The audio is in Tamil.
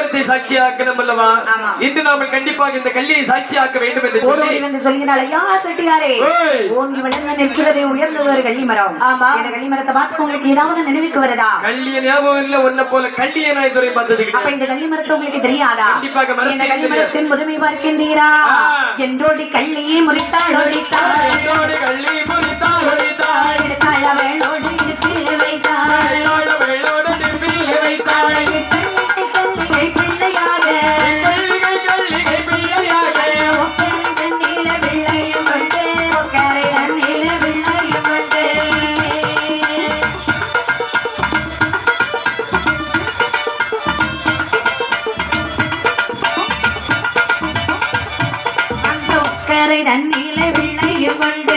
கள்ளிமரத்தை சாட்சியாக்கணும் அல்லவா. இன்று நாம் கண்டிப்பாக இந்த கல்லியை சாட்சியாக்க வேண்டும் என்று சொல்லி வந்து சொல்கிறாள் ஐயா செட்டியாரே ஏய். ஓங்கி வளர்ந்து நிற்கிறதே உயர்ந்தது ஒரு கள்ளி மரம் ஆமா. இந்த கள்ளி மரத்தை பார்த்து உங்களுக்கு ஏதாவது நினைவுக்கு வருதா கல்லிய ஞாபகம் இல்ல உன்ன போல கல்லியை நான் இதுவரை பார்த்தது அப்ப. இந்த கள்ளி மரத்தை உங்களுக்கு தெரியாதா கண்டிப்பாக மரத்தை இந்த கள்ளி. மரத்தின் முதுமை பார்க்கின்றீரா. என்றோடி கள்ளியை முறித்தாள் ஒழித்தாள் தரை தன்னிலை பிள்ளையும் கொண்டு